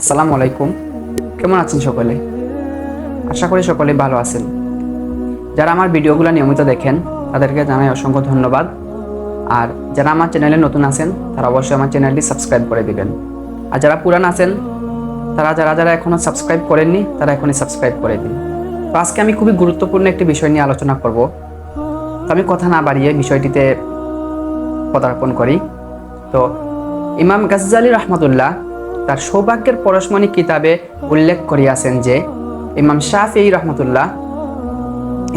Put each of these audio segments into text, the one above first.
আসসালামু আলাইকুম। কেমন আছেন সকলে? আশা করি সকলে ভালো আছেন। যারা আমার ভিডিওগুলো নিয়মিত দেখেন, তাদেরকে জানাই অসংখ্য ধন্যবাদ। আর যারা আমার চ্যানেলে নতুন আছেন, তারা অবশ্যই আমার চ্যানেলটি সাবস্ক্রাইব করে দিবেন। আর যারা পুরান আছেন, তারা যারা যারা এখনও সাবস্ক্রাইব করেননি, তারা এখনই সাবস্ক্রাইব করে দিন। তো আজকে আমি খুবই গুরুত্বপূর্ণ একটি বিষয় নিয়ে আলোচনা করব। তো আমি কথা না বাড়িয়ে বিষয়টিতে পদার্পণ করি। তো ইমাম গাজ্জালি রহমতুল্লাহ তার সৌভাগ্যের পরশমণি কিতাবে উল্লেখ করিয়াছেন যে, ইমাম শাফি রহমতুল্লাহ,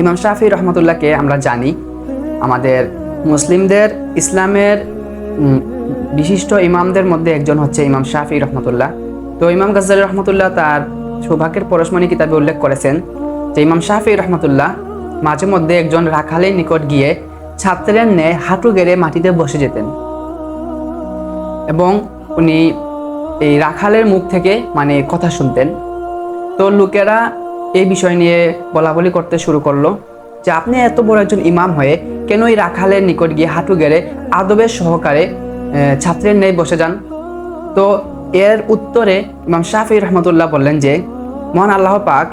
ইমাম শাফি রহমতুল্লাহকে আমরা জানি, আমাদের মুসলিমদের ইসলামের বিশিষ্ট ইমামদের মধ্যে একজন হচ্ছে ইমাম শাফি রহমতুল্লাহ। তো ইমাম গাজ্জালি রহমতুল্লাহ তার সৌভাগ্যের পরশমণি কিতাবে উল্লেখ করেছেন যে, ইমাম শাফি রহমতুল্লাহ মাঝে মধ্যে একজন রাখালের নিকট গিয়ে ছাত্রের ন্যায় হাঁটু গেড়ে মাটিতে বসে যেতেন। এবং উনি এই রাখালের মুখ থেকে মানে কথা শুনতেন। তো লোকেরা এই বিষয় নিয়ে বলা বলি করতে শুরু করল যে আপনি এত বড় একজন ইমাম হয়ে কেন এই রাখালের নিকট গিয়ে হাঁটু গেড়ে আদবের সহকারে ছাত্রের নেই বসে যান? তো এর উত্তরে ইমাম শাফি রহমতুল্লাহ বললেন যে, মহান আল্লাহ পাক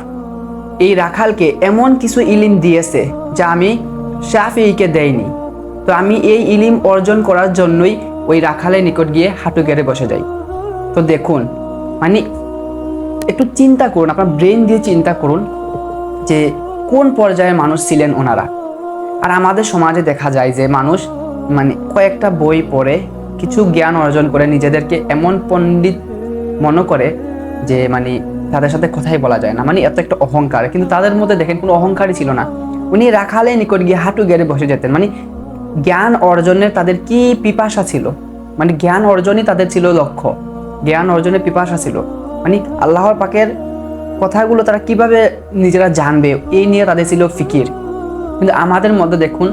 এই রাখালকে এমন কিছু ইলিম দিয়েছে যা আমি শাফিকে দেয়নি তো আমি এই ইলিম অর্জন করার জন্যই ওই রাখালের নিকট গিয়ে হাঁটু গেড়ে বসে যাই। তো দেখুন মানে একটু চিন্তা করুন, আপনার ব্রেন দিয়ে চিন্তা করুন যে কোন পর্যায়ে মানুষ ছিলেন ওনারা। আর আমাদের সমাজে দেখা যায় যে মানুষ মানে কয়েকটা বই পড়ে, কিছু জ্ঞান অর্জন করে, নিজেদেরকে এমন পণ্ডিত মনে করে যে মানে তাদের সাথে কথাই বলা যায় না। মানে এত একটা অহংকার। কিন্তু তাদের মধ্যে দেখেন কোনো অহংকারই ছিল না। উনি রাখালে নিকট গিয়ে হাঁটু গেড়ে বসে যেতেন। মানে জ্ঞান অর্জনের তাদের কি পিপাসা ছিল? মানে জ্ঞান অর্জনই তাদের ছিল লক্ষ্য। জ্ঞান অর্জনের পিপাসা ছিল। মানে আল্লাহর পাকের কথাগুলো তারা কীভাবে নিজেরা জানবে, এই নিয়ে তাদের ছিল ফিকির। কিন্তু আমাদের মধ্যে দেখুন,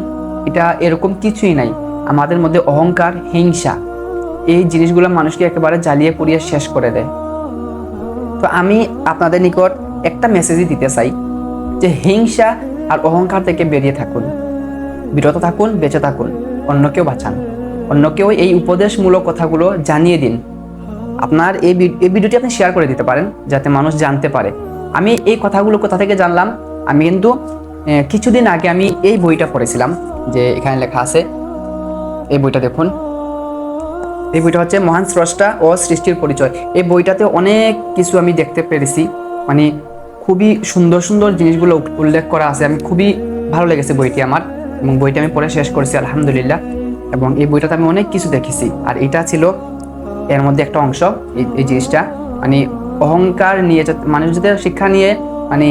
এটা এরকম কিছুই নাই। আমাদের মধ্যে অহংকার, হিংসা, এই জিনিসগুলো মানুষকে একেবারে জ্বালিয়ে পুড়িয়ে শেষ করে দেয়। তো আমি আপনাদের নিকট একটা মেসেজই দিতে চাই যে হিংসা আর অহংকার থেকে বেরিয়ে থাকুন। বিরত থাকুন, বেঁচে থাকুন অন্যকেও বাঁচান। অন্যকেও এই উপদেশমূলক কথাগুলো জানিয়ে দিন। আপনার এই এই ভিডিওটি আপনি শেয়ার করে দিতে পারেন, যাতে মানুষ জানতে পারে। আমি এই কথাগুলো কোথা থেকে জানলাম? আমি কিন্তু কিছুদিন আগে আমি এই বইটা পড়েছিলাম, যে এখানে লেখা আছে, এই বইটা দেখুন। এই বইটা হচ্ছে মহান স্রষ্টা ও সৃষ্টির পরিচয়। এই বইটাতে অনেক কিছু আমি দেখতে পেরেছি মানে খুবই সুন্দর সুন্দর জিনিসগুলো উল্লেখ করা আছে। আমি খুবই ভালো লেগেছে বইটি আমার, এবং বইটা আমি পড়ে শেষ করেছি, আলহামদুলিল্লাহ। এবং এই বইটাতে আমি অনেক কিছু দেখেছি। আর এটা ছিল এর মধ্যে একটা অংশ, এই জিনিসটা। মানে অহংকার নিয়ে মানুষদের শিক্ষা নিয়ে মানে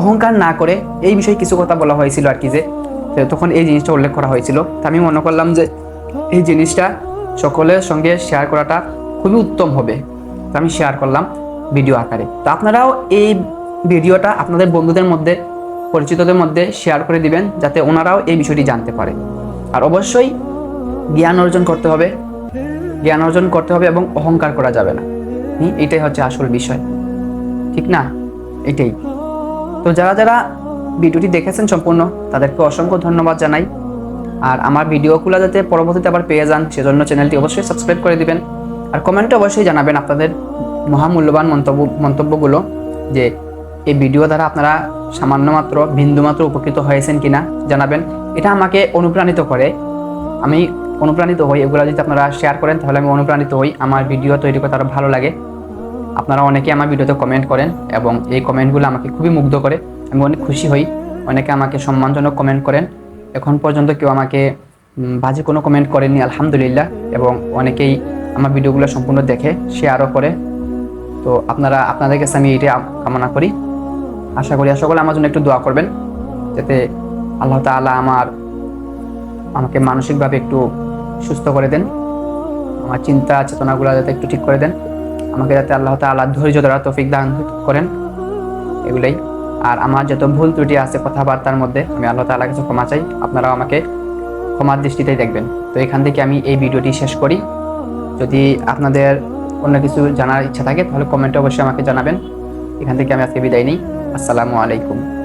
অহংকার না করে, এই বিষয়ে কিছু কথা বলা হয়েছিল আর কি যে তখন এই জিনিসটা উল্লেখ করা হয়েছিল। তো আমি মনে করলাম যে, এই জিনিসটা সকলের সঙ্গে শেয়ার করাটা খুবই উত্তম হবে। তো আমি শেয়ার করলাম ভিডিও আকারে। তো আপনারাও এই ভিডিওটা আপনাদের বন্ধুদের মধ্যে, পরিচিতদের মধ্যে শেয়ার করে দিবেন, যাতে ওনারাও এই বিষয়টি জানতে পারে। আর অবশ্যই জ্ঞান অর্জন করতে হবে। জ্ঞান অর্জন করতে হবে এবং অহংকার করা যাবে না। এটাই হচ্ছে আসল বিষয়। ঠিক না? এটাই। তো যারা যারা ভিডিওটি দেখেছেন সম্পূর্ণ, তাদেরকে অসংখ্য ধন্যবাদ জানাই। আর আমার ভিডিওগুলো যাতে পরবর্তীতে আবার পেয়ে যান, সেজন্য চ্যানেলটি অবশ্যই সাবস্ক্রাইব করে দিবেন। আর কমেন্টে অবশ্যই জানাবেন আপনাদের মহামূল্যবান মন্তব্য, মন্তব্যগুলো, যে এই ভিডিও দ্বারা আপনারা সামান্য মাত্র বিন্দুমাত্র উপকৃত হয়েছেন কিনা জানাবেন। এটা আমাকে অনুপ্রাণিত করে। আমি অনুপ্রাণিত হই, এগুলো যদি আপনারা শেয়ার করেন, তাহলে আমি অনুপ্রাণিত হই। আমার ভিডিও তৈরি করতে আরও ভালো লাগে। আপনারা অনেকে আমার ভিডিওতে কমেন্ট করেন এবং এই কমেন্টগুলো আমাকে খুবই মুগ্ধ করে। আমি অনেক খুশি হই। অনেকে আমাকে সম্মানজনক কমেন্ট করেন। এখন পর্যন্ত কেউ আমাকে বাজে কোনো কমেন্ট করেননি, আলহামদুলিল্লাহ। এবং অনেকেই আমার ভিডিওগুলো সম্পূর্ণ দেখে শেয়ারও করে। তো আপনারা, আপনাদের কাছে আমি এটা কামনা করি। আশা করি সকলে আমার জন্য একটু দোয়া করবেন। যাতে আল্লাহ তাআলা আমার, আমাকে মানসিকভাবে একটু সুস্থ করে দেন। আমার চিন্তা, চেতনাগুলো যাতে একটু ঠিক করে দেন। আমাকে যাতে আল্লাহ তাআলা ধৈর্য ধরা তৌফিক দান করেন। এগুলোই। আর আমার যত ভুল ত্রুটি আছে কথাবার্তার মধ্যে, আমি আল্লাহ তাআলা কাছে ক্ষমা চাই। আপনারাও আমাকে ক্ষমার দৃষ্টিতেই দেখবেন। তো এখান থেকে আমি এই ভিডিওটি শেষ করি। যদি আপনাদের অন্য কিছু জানার ইচ্ছা থাকে, তাহলে কমেন্টে অবশ্যই আমাকে জানাবেন। এখান থেকে আমি আজকে বিদায় নিই। আসসালামু আলাইকুম।